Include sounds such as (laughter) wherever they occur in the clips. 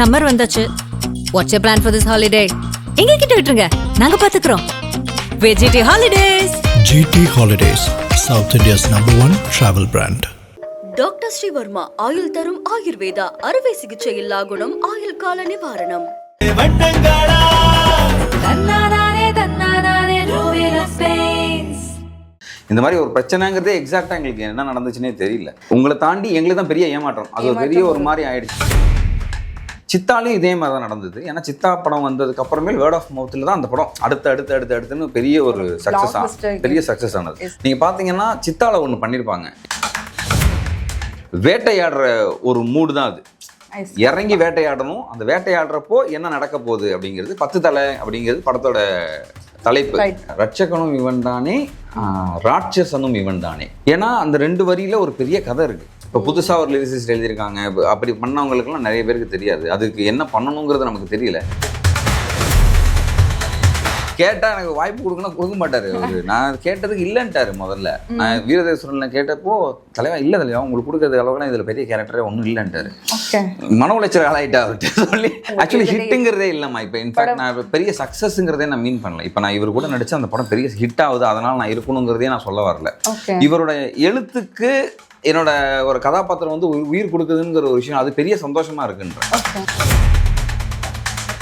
Summer வந்தாச்சு. What's you plan for this holiday எங்க கிட்ட விட்டுருங்க. நாங்க பாத்துக்கிறோம். வெஜிடி holidays GT Holidays, South India's number one travel brand. Doctor Srivarma ஆயுள் தரும் ஆயுர்வேதா அறுவை சிகிச்சை இல்லா குணம் ஆயுள் கால நிவாரணம் இந்த மாதிரி ஒரு பிரச்சனைங்கிறதே எக்ஸாக்டா எங்களுக்கு என்ன நடந்துச்சுன்னே தெரியல. உங்களை தாண்டி எங்களுக்கு தான் பெரிய ஏமாற்றம். அது ஒரு பெரிய ஒரு மாதிரி ஆயிடுச்சு. சித்தாலையும் இதே மாதிரி தான் நடந்தது. ஏன்னா சித்தா படம் வந்ததுக்கு அப்புறமேல் வேர்ட் ஆஃப் மவுத்தில் தான் அந்த படம் அடுத்து அடுத்து அடுத்து அடுத்துன்னு பெரிய ஒரு சக்ஸஸ் Blockbuster. பெரிய சக்ஸஸ் ஆனது. நீங்க பாத்தீங்கன்னா சித்தால ஒன்று பண்ணியிருப்பாங்க வேட்டையாடுற ஒரு மூடு தான் அது. இறங்கி வேட்டையாடணும். அந்த வேட்டையாடுறப்போ என்ன நடக்க போகுது அப்படிங்கிறது பத்து தலை அப்படிங்கிறது படத்தோட தலைப்பு. ரட்சகனும் இவன் தானே ராட்சசனும் இவன் தானே ஏன்னா அந்த ரெண்டு வரியில ஒரு பெரிய கதை இருக்கு. இப்போ புதுசா ஒரு லிரிசிஸ்ட் எழுதியிருக்காங்க. அப்படி பண்ணவங்களுக்குலாம் நிறைய பேருக்கு தெரியாது. அதுக்கு என்ன பண்ணணுங்கிறது நமக்கு தெரியல. கேட்டா எனக்கு வாய்ப்பு கொடுக்கணும் கொடுக்க மாட்டாரு அவரு. நான் கேட்டதுக்கு இல்லைன்ட்டாரு முதல்ல. நான் வீரதேஸ்வரன்ல கேட்டப்போ தலைவா இல்ல தலைவா உங்களுக்கு கொடுக்கறது அளவுக்குலாம் இதுல பெரிய கேரக்டரே ஒன்றும் இல்லைன்ட்டாரு. மன உளைச்சல் ஆளாயிட்டா அவர்கிட்ட சொல்லி ஆக்சுவலி ஹிட்டுங்கிறதே இல்லைம்மா. இப்போ இன்ஃபேக்ட் நான் பெரிய சக்ஸஸ்ங்கிறதே நான் மீன் பண்ணல. இப்போ நான் இவர் கூட நடிச்ச அந்த படம் பெரிய ஹிட் ஆகுது. அதனால நான் இருக்கணுங்கிறதே நான் சொல்ல வரல. இவரோட எழுத்துக்கு என்னோட ஒரு கதாபாத்திரம் வந்து உயிர் கொடுக்குதுங்கிற ஒரு விஷயம் அது பெரிய சந்தோஷமா இருக்குன்ற.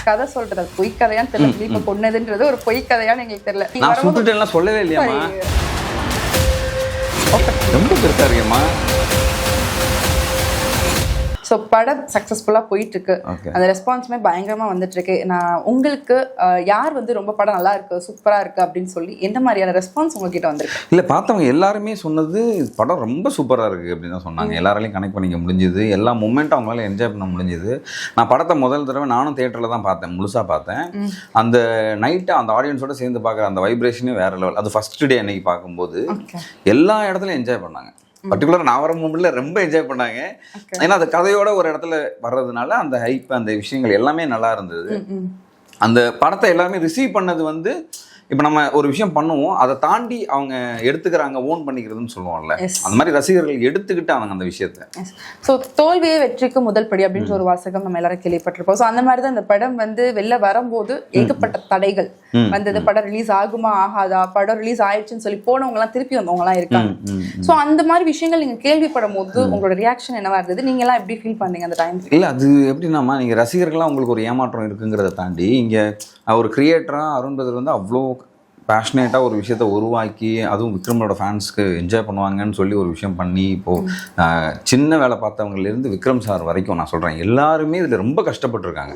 கதை சொல்றது அது பொய் கதையான்னு தெரியல இப்ப கொன்னதுன்றது ஒரு பொய் கதையான்னு எங்களுக்கு தெரியல. நான் சுட்டுட்டேன்லாம் சொல்லவே இல்லையாம்மா. ரொம்ப பெருசா இருக்கேம்மா. ஸோ படம் சக்ஸஸ்ஃபுல்லாக போயிட்டு இருக்கு Okay. அந்த ரெஸ்பான்ஸுமே பயங்கரமா வந்துட்டு இருக்கு நான் உங்களுக்கு யார் வந்து ரொம்ப படம் நல்லா இருக்கு சூப்பரா இருக்கு அப்படின்னு சொல்லி எந்த மாதிரியான ரெஸ்பான்ஸ் உங்ககிட்ட வந்திருக்கு? இல்லை பார்த்தவங்க எல்லாருமே சொன்னது படம் ரொம்ப சூப்பராக இருக்குது அப்படின்னு தான் சொன்னாங்க. எல்லாராலையும் கனெக்ட் பண்ணிக்க முடிஞ்சுது. எல்லா மூமெண்ட்டும் அவங்களால என்ஜாய் பண்ண முடிஞ்சுது. நான் படத்தை முதல் தடவை நானும் தேட்டரில் தான் பார்த்தேன் முழுசாக பார்த்தேன். அந்த நைட்டு அந்த ஆடியன்ஸோட சேர்ந்து பார்க்குற அந்த வைப்ரேஷனே வேற லெவல் அது ஃபர்ஸ்ட் டே அன்னைக்கு பார்க்கும்போது எல்லா இடத்துலையும் என்ஜாய் பண்ணாங்க. பர்டிகுலராக நான் வர மூமெண்ட்ல ரொம்ப என்ஜாய் பண்ணாங்க. ஏன்னா அது கதையோட ஒரு இடத்துல வர்றதுனால அந்த ஹைப் அந்த விஷயங்கள் எல்லாமே நல்லா இருந்தது. அந்த படத்தை எல்லாருமே ரிசீவ் பண்ணது வந்து இப்போ நம்ம ஒரு விஷயம் பண்ணுவோம் அதை தாண்டி அவங்க எடுத்துக்கிறாங்க ஓன் பண்ணிக்கிறதுன்னு சொல்லுவோம்ல. அந்த மாதிரி ரசிகர்கள் எடுத்துக்கிட்டாங்க அந்த விஷயத்த. ஸோ தோல்வியே வெற்றிக்கு முதல் படி அப்படின்ற ஒரு வாசகம் நம்ம எல்லாரும் கேள்விப்பட்டிருப்போம். ஸோ அந்த மாதிரி தான் இந்த படம் வந்து வெளில வரும்போது ஏகப்பட்ட தடைகள். வந்தது படம் ரிலீஸ் ஆகுமா ஆகாதா படம் ரிலீஸ் ஆயிடுச்சுன்னு சொல்லி போனவங்க எல்லாம் திருப்பி வந்தவங்க எல்லாம் இருக்காங்க ஸோ அந்த மாதிரி விஷயங்கள் நீங்க கேள்விப்படும் போது உங்களோட ரியாக்ஷன் என்னவா இருந்தது? நீங்க எல்லாம் எப்படி ஃபீல் பண்ணீங்க அந்த டைம் இல்லை அது எப்படின்னாமா நீங்கள் ரசிகர்களாக உங்களுக்கு ஒரு ஏமாற்றம் இருக்குங்கிறத தாண்டி இங்கே ஒரு கிரியேட்டராக அருண் பிரதர் வந்து அவ்வளோ பேஷனேட்டாக ஒரு விஷயத்த உருவாக்கி அதுவும் விக்ரமோட ஃபேன்ஸ்க்கு என்ஜாய் பண்ணுவாங்கன்னு சொல்லி ஒரு விஷயம் பண்ணி இப்போது சின்ன வேலை பார்த்தவங்கலேருந்து விக்ரம் சார் வரைக்கும் நான் சொல்கிறேன் எல்லாருமே இதில் ரொம்ப கஷ்டப்பட்டிருக்காங்க.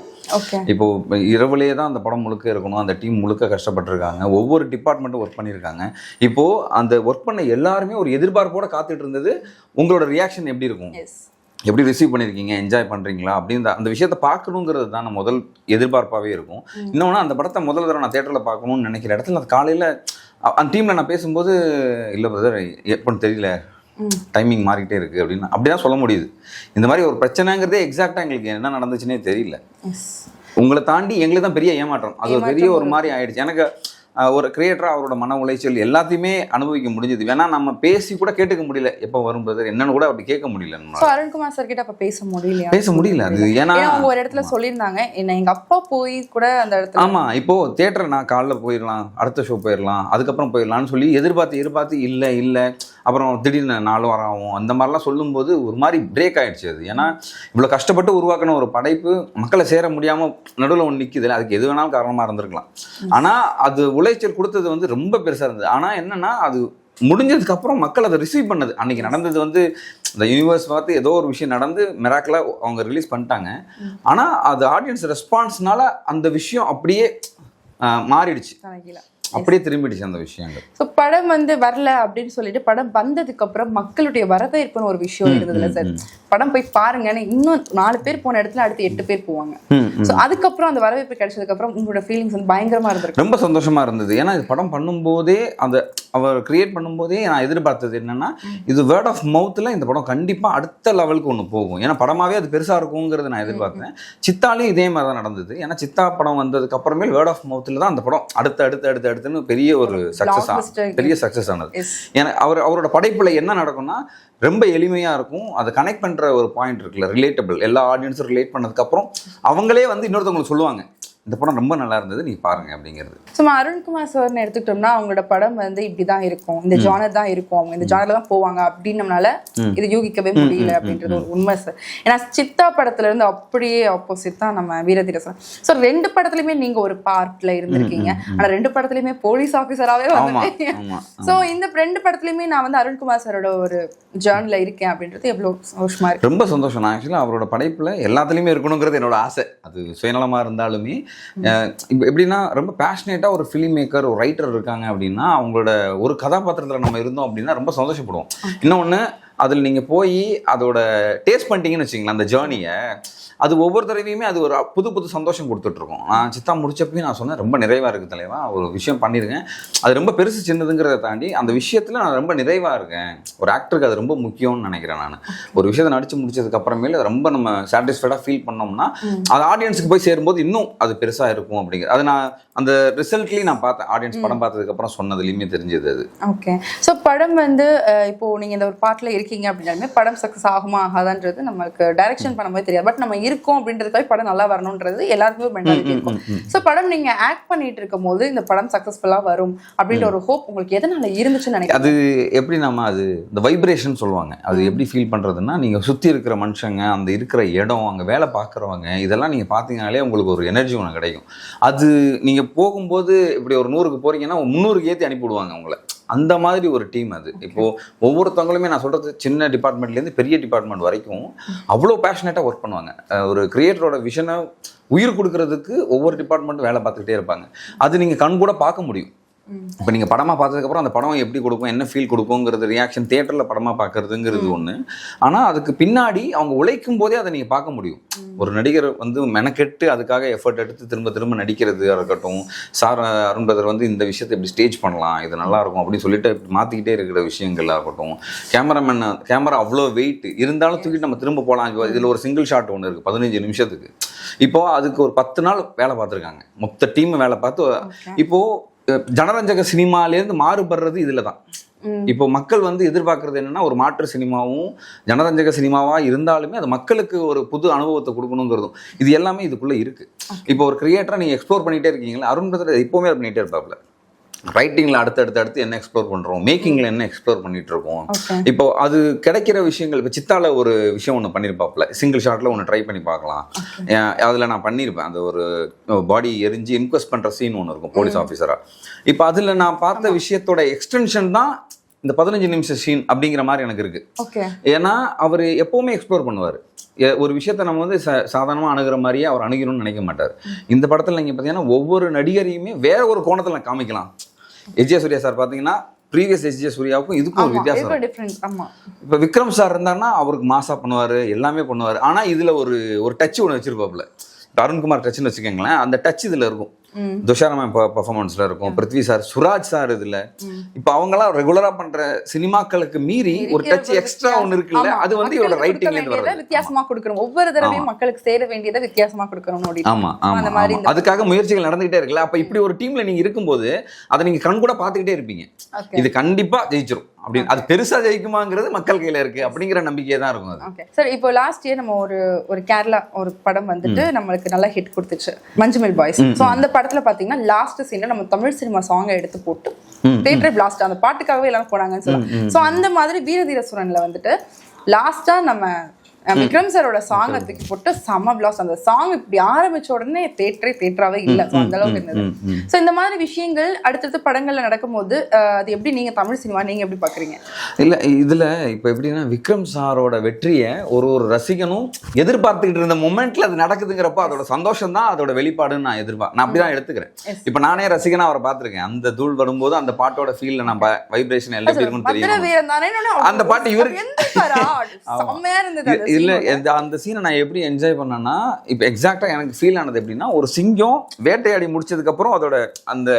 இப்போ இரவுலேயே தான் அந்த படம் முழுக்க இருக்கணும் அந்த டீம் முழுக்க கஷ்டப்பட்டிருக்காங்க ஒவ்வொரு டிபார்ட்மெண்ட்டும் ஒர்க் பண்ணியிருக்காங்க. இப்போ அந்த ஒர்க் பண்ண எல்லாருமே ஒரு எதிர்பார்ப்போட காத்துட்டு இருந்தது உங்களோட ரியாக்ஷன் எப்படி இருக்கும்? எப்படி ரிசீவ் பண்ணியிருக்கீங்க என்ஜாய் பண்ணுறீங்களா அப்படின்ற அந்த விஷயத்தை பார்க்கணுங்கிறது தான் நம்ம முதல் எதிர்பார்ப்பாகவே இருக்கும். இன்னொன்று அந்த படத்தை முதல் தடவை நான் தேட்டரில் பார்க்கணும்னு நினைக்கிற இடத்துல அது காலையில் அந்த டீமில் நான் பேசும்போது இல்லை பிரதர் எப்போன்னு தெரியல. டைமிங் மாறிக்கிட்டே இருக்குது அப்படின்னு அப்படி தான் சொல்ல முடியுது. இந்த மாதிரி ஒரு பிரச்சனைங்கிறதே எக்ஸாக்டாக எங்களுக்கு என்ன நடந்துச்சுன்னே தெரியல. உங்களை தாண்டி எங்களுக்கு தான் பெரிய ஏமாற்றம். அது ஒரு பெரிய ஒரு மாதிரி ஆயிடுச்சு. எனக்கு ஒரு கிரியேட்டராக அவரோட மன உளைச்சல் எல்லாத்தையுமே அனுபவிக்க முடிஞ்சது. வேணா நம்ம பேசி கூட கேட்டுக்க முடியல. எப்போ வரும் பிரதர் என்னன்னு கூட அப்படி கேட்க முடியல அருண்குமார் சார் கிட்ட அப்ப பேச முடியலையா? பேச முடியல அது. ஏன்னா ஒரு இடத்துல சொல்லியிருந்தாங்க. என்ன எங்க அப்பா போய் கூட அந்த இடத்துல ஆமா இப்போ தியேட்டர் நான் காலைல போயிடலாம் அடுத்த ஷோ போயிடலாம் அதுக்கப்புறம் போயிடலாம்னு சொல்லி எதிர்பார்த்து எதிர்பார்த்து இல்லை இல்லை. அப்புறம் திடீர்னு நாலு வாரம் ஆகும். அந்த மாதிரிலாம் சொல்லும்போது ஒரு மாதிரி பிரேக் ஆயிடுச்சு அது. ஏன்னா இவ்வளோ கஷ்டப்பட்டு உருவாக்கின ஒரு படைப்பு மக்களை சேர முடியாம நடுவில் ஒன்று நிற்குது அதுக்கு எது வேணாலும் காரணமாக இருந்திருக்கலாம். ஆனா அது உளைச்சல் கொடுத்தது வந்து ரொம்ப பெருசா இருந்தது. ஆனா என்னன்னா அது முடிஞ்சதுக்கு அப்புறம் மக்கள் அதை ரிசீவ் பண்ணது. அன்னைக்கு நடந்தது வந்து இந்த யூனிவர்ஸ் பார்த்து ஏதோ ஒரு விஷயம் நடந்து மிராக்கில் அவங்க ரிலீஸ் பண்ணிட்டாங்க. ஆனா அது ஆடியன்ஸ் ரெஸ்பான்ஸ்னால அந்த விஷயம் அப்படியே மாறிடுச்சு. அப்படியே திரும்பிடுச்சு அந்த விஷயங்கள். ஸோ படம் வந்து வரல அப்படின்னு சொல்லிட்டு படம் வந்ததுக்கு அப்புறம் மக்களுடைய வரவேற்புன்னு ஒரு விஷயம் இருந்ததுல சார். படம் போய் பாருங்கன்னு இன்னும் நாலு பேர் போன இடத்துல அடுத்து எட்டு பேர் போவாங்க. ஸோ அதுக்கப்புறம் அந்த வரவேற்பு கிடைச்சதுக்கு அப்புறம் உங்களோட ஃபீலிங்ஸ் வந்து பயங்கரமா இருந்திருக்கு. ரொம்ப சந்தோஷமா இருந்தது. ஏன்னா இது படம் பண்ணும்போதே அந்த அவர் கிரியேட் பண்ணும்போதே நான் எதிர்பார்த்தது என்னன்னா இது வேர்ட் ஆஃப் மவுத்தில் இந்த படம் கண்டிப்பா அடுத்த லெவலுக்கு ஒன்று போகும். ஏன்னா படமாவே அது பெருசா இருக்குங்கிறது நான் எதிர்பார்த்தேன். சித்தாலையும் இதே மாதிரி தான் நடந்தது. ஏன்னா சித்தா படம் வந்ததுக்கு அப்புறமேல் வேர்ட் ஆஃப் மவுத்தில் தான் அந்த படம் அடுத்து அடுத்து அடுத்து அடுத்து எடுத்துன்னு பெரிய ஒரு சக்ஸஸ். பெரிய சக்ஸஸ் ஆனது. ஏன்னா அவர் அவரோட படைப்புல என்ன நடக்கும்னா ரொம்ப எளிமையா இருக்கும் அதை கனெக்ட் பண்ற ஒரு பாயிண்ட் இருக்குல்ல ரிலேட்டபிள் எல்லா ஆடியன்ஸும் ரிலேட் பண்ணதுக்கு அப்புறம் அவங்களே வந்து இன்னொருத்தவங்களுக்கு சொல்லுவாங்க இந்த படம் ரொம்ப நல்லா இருந்தது நீ பாருங்க அப்படிங்கிறது. சும்மா அருண்குமார் சார்னு எடுத்துக்கிட்டோம்னா அவங்களோட படம் வந்து இப்படிதான் இருக்கும். இந்த ஜானர் தான் இருக்கும். அவங்க இந்த ஜானர்ல தான் போவாங்க அப்படின்னம்னால இது யூகிக்கவே முடியல அப்படின்றது ஒரு உண்மை சார் ஏன்னா சித்தா படத்துல இருந்து அப்படியே ஆப்போசிட் தான் நம்ம வீரதீர சார் ஸோ ரெண்டு படத்துலயுமே நீங்க ஒரு பார்ட்ல இருந்திருக்கீங்க. ஆனா ரெண்டு படத்துலயுமே போலீஸ் வந்துட்டீங்க ஆமா ஸோ (laughs) இந்த ரெண்டு படத்துலயுமே நான் வந்து அருண்குமார் சாரோட ஒரு ஜேர்ன்ல இருக்கேன் அப்படின்றது எவ்வளவு சந்தோஷமா இருக்கு. ரொம்ப சந்தோஷம். நான் ஆக்சுவலாக அவரோட படைப்பில் எல்லாத்துலேயுமே இருக்கணுங்கிறது என்னோட ஆசை. அது சுயநலமாக இருந்தாலுமே இப்ப எப்படின்னா ரொம்ப பேஷனேட்டாக ஒரு ஃபிலிம் மேக்கர் ஒரு ரைட்டர் இருக்காங்க அப்படின்னா அவங்களோட ஒரு கதாபாத்திரத்தில் நம்ம இருந்தோம் அப்படின்னா ரொம்ப சந்தோஷப்படுவோம். இன்னொன்று அதில் நீங்கள் போய் அதோட டேஸ்ட் பண்ணிட்டீங்கன்னு வச்சிங்களேன் அந்த ஜேர்னியை அது ஒவ்வொரு தடவையுமே அது ஒரு புது புது சந்தோஷம் கொடுத்துட்ருக்கோம். நான் சித்தா முடிச்சப்பயும் நான் சொன்னேன் ரொம்ப நிறைவாக இருக்குது தலைவா ஒரு விஷயம் பண்ணியிருக்கேன் அது ரொம்ப பெருசு சின்னதுங்கிறத தாண்டி அந்த விஷயத்தில் நான் ரொம்ப நிறைவாக இருக்கேன். ஒரு ஆக்டருக்கு அது ரொம்ப முக்கியம்னு நினைக்கிறேன் நான். ஒரு விஷயத்தை நடிச்சு முடிச்சதுக்கு அப்புறமேல ரொம்ப நம்ம சாட்டிஸ்ஃபைடாக ஃபீல் பண்ணோம்னா அது ஆடியன்ஸுக்கு போய் சேரும்போது இன்னும் அது பெருசாக இருக்கும் அப்படிங்கிறது அது நான் அந்த ரிசல்ட்லேயும் நான் பார்த்தேன். ஆடியன்ஸ் படம் பார்த்ததுக்கு அப்புறம் சொன்னதுலேயுமே தெரிஞ்சது அது. ஓகே ஸோ படம் வந்து அஹ், இப்போ நீங்க இந்த ஒரு பாட்டுல இருக்கீங்க அப்படின்னாலுமே படம் சக்ஸஸ் ஆகுமா ஆகாதான்றது நம்மளுக்கு டைரக்ஷன் பண்ணும்போது தெரியாது. பட் நம்ம இருக்கோம் அப்படின்றதுக்காக படம் நல்லா வரணுன்றது எல்லாருக்குமே மென்டாலிட்டி இருக்கும். ஸோ படம் நீங்க ஆக்ட் பண்ணிட்டு இருக்கும் போது இந்த படம் சக்ஸஸ்ஃபுல்லா வரும் அப்படின்ற ஒரு ஹோப் உங்களுக்கு எதனால இருந்துச்சுன்னு நினைக்கிறேன் அது எப்படி நம்ம அது இந்த வைப்ரேஷன் சொல்லுவாங்க. அது எப்படி ஃபீல் பண்ணுறதுன்னா நீங்கள் சுற்றி இருக்கிற மனுஷங்க அந்த இருக்கிற இடம் அங்கே வேலை பார்க்குறவங்க இதெல்லாம் நீங்கள் பார்த்தீங்கனாலே உங்களுக்கு ஒரு எனர்ஜி ஒன்று கிடைக்கும். அது நீங்கள் போகும்போது இப்படி ஒரு நூறுக்கு போகிறீங்கன்னா முந்நூறுக்கு ஏற்றி அனுப்பிவிடுவாங்க உங்களை. அந்த மாதிரி ஒரு டீம் அது. இப்போ ஒவ்வொருத்தவங்களுமே நான் சொல்றது சின்ன டிபார்ட்மெண்ட்லேருந்து பெரிய டிபார்ட்மெண்ட் வரைக்கும் அவ்வளோ பேஷனேட்டாக ஒர்க் பண்ணுவாங்க. ஒரு கிரியேட்டரோட விஷனை உயிர் கொடுக்கறதுக்கு ஒவ்வொரு டிபார்ட்மெண்ட்டும் வேலை பார்த்துக்கிட்டே இருப்பாங்க. அது நீங்கள் கண் கூட பார்க்க முடியும். இப்போ நீங்கள் படமாக பார்த்ததுக்கப்புறம் அந்த படம் எப்படி கொடுக்கும் என்ன ஃபீல் கொடுக்குங்கிறது ரியாக்ஷன் தியேட்டரில் படமாக பார்க்கறதுங்கிறது ஒன்று ஆனால் அதுக்கு பின்னாடி அவங்க உழைக்கும் போதே அதை நீங்கள் பார்க்க முடியும். ஒரு நடிகர் வந்து மெனக்கெட்டு அதுக்காக எஃபர்ட் எடுத்து திரும்ப திரும்ப நடிக்கிறது இருக்கட்டும் சார் அருண் பிரதர் வந்து இந்த விஷயத்தை இப்படி ஸ்டேஜ் பண்ணலாம் இது நல்லா இருக்கும் அப்படின்னு சொல்லிட்டு மாற்றிக்கிட்டே இருக்கிற விஷயங்களாக இருக்கட்டும் கேமராமேன் கேமரா அவ்வளோ வெயிட் இருந்தாலும் தூக்கிட்டு நம்ம திரும்ப போகலாம். இதில் ஒரு சிங்கிள் ஷாட் ஒன்று இருக்குது பதினஞ்சு நிமிஷத்துக்கு. இப்போ அதுக்கு ஒரு பத்து நாள் வேலை பார்த்துருக்காங்க. மொத்த டீம் வேலை பார்த்து இப்போ அஹ், ஜனரஞ்சக சினிமாலேருந்து மாறுபடுறது இதில் தான் இப்போ மக்கள் வந்து எதிர்பார்க்கறது என்னன்னா ஒரு மாற்று சினிமாவும் ஜனரஞ்சக சினிமாவா இருந்தாலுமே அது மக்களுக்கு ஒரு புது அனுபவத்தை கொடுக்கணுங்கிறதும். இது எல்லாமே இதுக்குள்ள இருக்கு. இப்போ ஒரு கிரியேட்டரா நீங்க எக்ஸ்ப்ளோர் பண்ணிட்டே இருக்கீங்களா அருண் பிரதர் எப்பவுமே பண்ணிட்டே இருப்பாப்ல. ரைட்டிங்கில் அடுத்து அடுத்து அடுத்து என்ன எக்ஸ்ப்ளோர் பண்ணுறோம் மேக்கிங்கில் என்ன எக்ஸ்ப்ளோர் பண்ணிட்டு இருக்கோம் இப்போ அது கிடைக்கிற விஷயங்கள் இப்போ சித்தால ஒரு விஷயம் ஒன்று பண்ணியிருப்பாப்ல சிங்கிள் ஷாட்டில் ஒன்று ட்ரை பண்ணி பார்க்கலாம். அதில் நான் பண்ணியிருப்பேன் அந்த ஒரு பாடி எரிஞ்சு இன்கொஸ்ட் பண்ணுற சீன் ஒன்று இருக்கும் போலீஸ் ஆஃபீஸராக இப்போ அதில் நான் பார்த்த விஷயத்தோட எக்ஸ்டென்ஷன் தான் இந்த பதினஞ்சு நிமிஷம் சீன் அப்படிங்கிற மாதிரி எனக்கு இருக்குது ஓகே ஏன்னா அவர் எப்பவுமே எக்ஸ்ப்ளோர் பண்ணுவார். ஒரு விஷயத்தை நம்ம வந்து சாதாரணமாக அணுகிற மாதிரியே அவர் அணுகிறோம்னு நினைக்க மாட்டார். இந்த படத்தில் நீங்கள் பார்த்தீங்கன்னா ஒவ்வொரு நடிகரையுமே வேற ஒரு கோணத்தில் காமிக்கலாம். எஜ்ஜே சூர்யா சார் பார்த்தீங்கன்னா ப்ரீவியஸ் எஸ்ஜே சூர்யாவுக்கும் இதுக்கும் ஒரு வித்தியாசம் இப்போ விக்ரம் சார் இருந்தாருன்னா அவருக்கு மாசா பண்ணுவார் எல்லாமே பண்ணுவார். ஆனால் இதில் ஒரு ஒரு டச் ஒன்று வச்சிருப்பாப்புல. இப்போ அருண்குமார் டச்னு வச்சுக்கோங்களேன் அந்த டச் இதில் இருக்கும். துஷாரா மேம் பர்ஃபார்மன்ஸில் இருக்கும். பிருத்வி சார் சுராஜ் சார் இதில். இப்போ அவங்களாம் ரெகுலராக பண்ணுற சினிமாக்களுக்கு மீறி ஒரு டச் எக்ஸ்ட்ரா ஒன்று இருக்குல்ல அது வந்து இவரோட வேண்டியதை வர்றது வித்தியாசமா கொடுக்கணும். ஒவ்வொரு தடவையும் மக்களுக்கு சேர வேண்டியதை வித்தியாசமா கொடுக்கணும் ஆமா அந்த ஆமா அதுக்காக முயற்சிகள் நடந்துகிட்டே இருக்குல்ல. அப்ப இப்படி ஒரு டீம்ல நீங்க இருக்கும்போது அதை நீங்க கண் கூட பாத்துக்கிட்டே இருப்பீங்க. இது கண்டிப்பா ஜெயிச்சிரும். அப்படின்னு அது பெருசா ஜெயிக்குமாங்கிறது மக்கள் கையில இருக்கு அப்படிங்கிற நம்பிக்கையே தான் இருக்கும் அது. ஓகே சார் இப்போ லாஸ்ட் இயர் நம்ம ஒரு ஒரு கேரளா ஒரு படம் வந்துட்டு நம்மளுக்கு நல்லா ஹிட் கொடுத்துச்சு. மஞ்சுமெல் பாய்ஸ் ஸோ அந்த படத்துல பாத்தீங்கன்னா லாஸ்ட் சீன்ல நம்ம தமிழ் சினிமா சாங்கை எடுத்து போட்டு தேட்டரே பிளாஸ்ட் அந்த பாட்டுக்காகவே எல்லாம் போனாங்கன்னு சொல்லலாம். ஸோ அந்த மாதிரி வீரதீர சுரன்ல வந்துட்டு லாஸ்டா நம்ம விக்ரம் சாரோட சாங்கை தூக்கி போட்டு செம பிளாஸ் அந்த சாங் இப்படி ஆரம்பிச்ச உடனே தேட்டரே தேட்டராவே இல்லை. அந்த அளவுக்கு இருந்தது. ஸோ இந்த மாதிரி விஷயங்கள் அடுத்தடுத்த படங்கள்ல நடக்கும்போது அது எப்படி நீங்க தமிழ் சினிமா நீங்க எப்படி பாக்குறீங்க? இல்ல இதுல இப்ப எப்படின்னா விக்ரம் சாரோட வெற்றியை ஒரு ஒரு ரசிகனும் எதிர்பார்த்துக்கிட்டு இருந்த மொமெண்ட்ல அது நடக்குதுங்கிறப்ப அதோட சந்தோஷம் தான் அதோட வெளிப்பாடுன்னு நான் எதிர்பார்க்க நான் அப்படிதான் எடுத்துக்கிறேன். இப்ப நானே ரசிகனா அவரை பார்த்திருக்கேன். அந்த தூள் வரும்போது அந்த பாட்டோட ஃபீல்ல நம்ம வைப்ரேஷன் எல்லாம் எப்படி இருக்கும்னு தெரியும் அந்த பாட்டு இவருக்கு- செம்மையா இருந்தது இந்த- அந்த சீனை நான் எப்படி என்ஜாய் பண்ணேன்னா இப்போ எக்ஸாக்டா எனக்கு ஃபீல் ஆனது எப்படின்னா ஒரு சிங்கம் வேட்டையாடி முடிச்சதுக்கு அப்புறம் அதோட அந்த.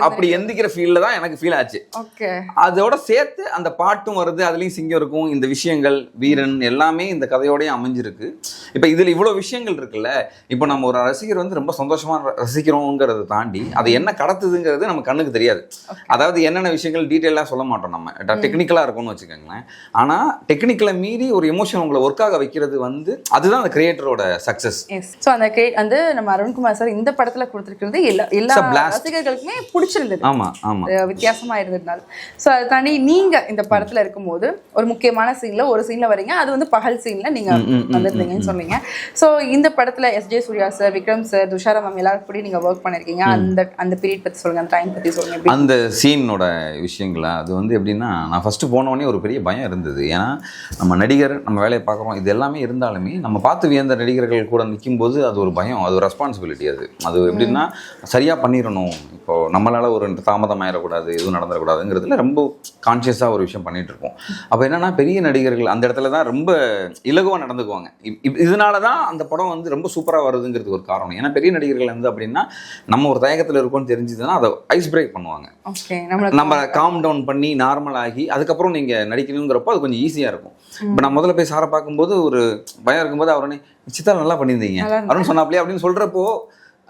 அப்படி எந்திக்கிற ஃபீல்ல தான் எனக்கு ஃபீல் ஆச்சு. ஓகே. அதோட சேர்த்து அந்த பாட்டும் வருது அதுலயும் சிங்கம் இருக்கும் இந்த விஷயங்கள் வீரன் எல்லாமே இந்த கதையோடய அமைஞ்சிருக்கு. இப்போ இதுல இவ்வளவு விஷயங்கள் இருக்குல்ல இப்போ நம்ம ஒரு ரசிகர் வந்து ரொம்ப சந்தோஷமா ர- ரசிக்கிறோங்கிறத தாண்டி அது என்ன கடத்துதுங்கிறது நம்ம கண்ணுக்கு தெரியாது. அதாவது என்னென்ன விஷயங்கள் டீட்டெயிலாக சொல்ல மாட்டோம் நம்ம. டெக்னிக்கலா இருக்கும்னு வச்சுக்கோங்களேன். ஆனா டெக்னிக்கலை மீறி ஒரு எமோஷன் உங்களை ஒர்க் ஆக வைக்கிறது வந்து அதுதான் அந்த கிரியேட்டரோட சக்சஸ் ஸோ அந்த வந்து நம்ம அருண்குமார் சார் இந்த படத்துல கொடுத்துருக்கிறது எல்லா எல்லா. ரசிகர்களுக்குமே பிடிச்சிருந்தது. ஆமா ஆமா. அஹ் வித்தியாசமா இருந்ததுனால ஸோ அதை தாண்டி நீங்க இந்த படத்துல இருக்கும்போது ஒரு முக்கியமான சீன்ல ஒரு சீன்ல வரீங்க. அது வந்து பகல் சீன்ல நீங்க வந்திருந்தீங்கன்னு சொன்னீங்க. ஸோ இந்த படத்துல S J Suryah sir Vikram sir Dushara ma'am எல்லாரும் கூட நீங்க ஒர்க் பண்ணிருக்கீங்க. அந்த அந்த பீரியட் பத்தி சொல்லுங்க அந்த டைம் பத்தி சொல்லுங்க எப்படி அந்த சீனோட விஷயங்களா? அது வந்து எப்படின்னா நான் ஃபஸ்ட்டு போனோடனே ஒரு பெரிய பயம் இருந்தது. ஏன்னா நம்ம நடிகர் நம்ம வேலையை பார்க்குறோம் இது எல்லாமே இருந்தாலுமே நம்ம பார்த்து வியந்த நடிகர்கள் கூட நிற்கும்போது அது ஒரு பயம் அது ஒரு ரெஸ்பான்சிபிலிட்டி அது. அது எப்படின்னா சரியாக பண்ணிடணும் இப்போ நம்மளால ஒரு தாமதம் ஆயிடக்கூடாது எதுவும் நடந்துடக்கூடாதுங்கிறதுல ரொம்ப கான்ஷியஸாக ஒரு விஷயம் பண்ணிட்டு இருப்போம் அப்போ என்னன்னா பெரிய நடிகர்கள் அந்த இடத்துல தான் ரொம்ப இலகுவாக நடந்துக்குவாங்க. இப்- இதனால தான் அந்த படம் வந்து ரொம்ப சூப்பராக வருதுங்கிறது ஒரு காரணம். ஏன்னா பெரிய நடிகர்கள் வந்து அப்படின்னா நம்ம ஒரு தயக்கத்தில் இருக்கோம்னு தெரிஞ்சதுன்னா அதை ஐஸ் பிரேக் பண்ணுவாங்க. நம்ம காம் டவுன் பண்ணி நார்மல் ஆகி அதுக்கப்புறம் நீங்க நடிக்கணுங்கிறப்போ அது கொஞ்சம் ஈஸியா இருக்கும். இப்போ நான் முதல்ல போய் சாரை பார்க்கும்போது ஒரு பயம் இருக்கும்போது அவரனே சித்தா நல்லா பண்ணியிருந்தீங்க. அருண் சொன்னாப்லையே அப்படின்னு சொல்றப்போ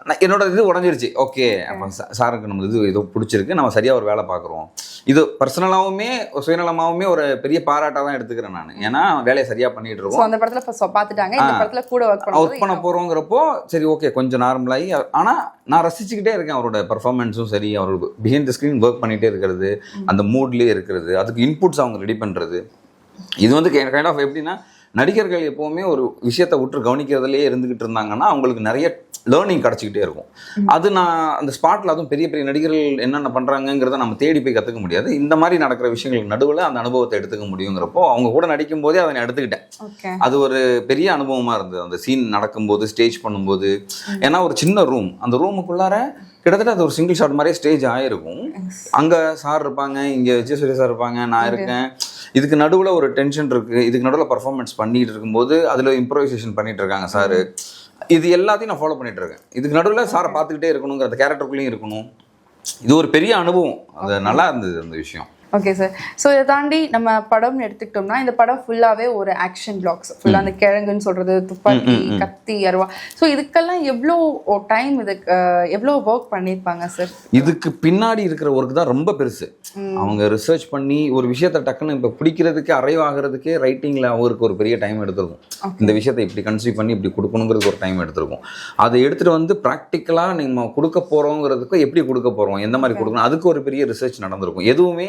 நான் என்னோட இது உடஞ்சிருச்சு. ஓகே அப்போ சாருக்கு நம்ம இது ஏதோ பிடிச்சிருக்கு. நம்ம சரியா ஒரு வேலை பார்க்குறோம். இது பர்சனலாவுமே சுயநலமாவுமே ஒரு பெரிய பாராட்டாக தான் எடுத்துக்கிறேன் நான். ஏன்னா வேலையை சரியா பண்ணிட்டு இருக்கோம். அந்த படத்துல இப்ப பார்த்துட்டாங்க. இந்த. படத்துல கூட ஒர்க் ஒர்க் பண்ண போகிறோங்கிறப்போ சரி ஓகே கொஞ்சம் நார்மலாகி ஆனால் நான் ரசிச்சுக்கிட்டே இருக்கேன் அவரோட பர்ஃபார்மன்ஸும் சரி அவர் பிஹைண்ட் த ஸ்க்ரீன் ஒர்க் பண்ணிகிட்டே இருக்கிறது அந்த மூட்லேயே இருக்கிறது அதுக்கு இன்புட்ஸ் அவங்க ரெடி பண்ணுறது இது வந்து கைண்ட் ஆஃப் எப்படின்னா நடிகர்கள் எப்போவுமே ஒரு விஷயத்தை விட்டு கவனிக்கிறதுலேயே இருந்துக்கிட்டு இருந்தாங்கன்னா அவங்களுக்கு நிறைய லேர்னிங் கிடச்சிக்கிட்டே இருக்கும். அது நான் அந்த ஸ்பாட்டில் அதுவும் பெரிய பெரிய நடிகர்கள் என்னென்ன பண்ணுறாங்கங்கிறத நம்ம தேடி போய் கற்றுக்க முடியாது. இந்த மாதிரி நடக்கிற விஷயங்களுக்கு நடுவில் அந்த அனுபவத்தை எடுத்துக்க முடியுங்கிறப்போ அவங்க கூட நடிக்கும் போதே அதை நான் எடுத்துக்கிட்டேன். அது ஒரு பெரிய அனுபவமா இருந்தது. அந்த சீன் நடக்கும்போது ஸ்டேஜ் பண்ணும்போது. ஏன்னா ஒரு சின்ன ரூம் அந்த ரூமுக்குள்ளார கிட்டத்தட்ட அது ஒரு சிங்கிள் ஷாட் மாதிரியே ஸ்டேஜ் ஆயிருக்கும். அங்க சார் இருப்பாங்க இங்க விஜய் சார் இருப்பாங்க நான் இருக்கேன். இதுக்கு நடுவுல ஒரு டென்ஷன் இருக்கு. இதுக்கு நடுவுல பர்ஃபார்மன்ஸ் பண்ணிட்டு இருக்கும்போது அதுல இம்ப்ரோவைசேஷன் பண்ணிட்டு இருக்காங்க சார். இது எல்லாத்தையும் நான் ஃபாலோ பண்ணிட்டு இருக்கேன். இதுக்கு நடுவுல சாரை பார்த்துக்கிட்டே இருக்கணுங்கிற அந்த கேரக்டருக்குள்ளேயும் இருக்கணும். இது ஒரு பெரிய அனுபவம். அது நல்லா இருந்தது அந்த விஷயம். ஓகே சார் ஸோ இதை தாண்டி நம்ம படம்னு எடுத்துக்கிட்டோம்னா இந்த படம் ஃபுல்லாவே ஒரு ஆக்ஷன் பிளாக்ஸ் ஃபுல்லாக அந்த கிழங்குன்னு சொல்றது துப்பாக்கி கத்தி அருவா. ஸோ இதுக்கெல்லாம் எவ்வளோ டைம் இதுக்கு எவ்வளோ ஒர்க் பண்ணியிருப்பாங்க சார் இதுக்கு பின்னாடி இருக்கிற ஒர்க் தான் ரொம்ப பெருசு. அவங்க ரிசர்ச் பண்ணி ஒரு விஷயத்தை டக்குன்னு இப்போ பிடிக்கிறதுக்கு அரைவ் ஆகிறதுக்கே ரைட்டிங்கில் அவருக்கு ஒரு பெரிய டைம் எடுத்திருக்கும். இந்த விஷயத்தை இப்படி கன்சீவ் பண்ணி இப்படி கொடுக்கணுங்கிறதுக்கு ஒரு டைம் எடுத்திருக்கும். அதை எடுத்துகிட்டு வந்து ப்ராக்டிக்கலாக நம்ம கொடுக்க போகிறோங்கிறதுக்கு எப்படி கொடுக்க போகிறோம் எந்த மாதிரி கொடுக்கணும்? அதுக்கு ஒரு பெரிய ரிசர்ச் நடந்திருக்கும். எதுவுமே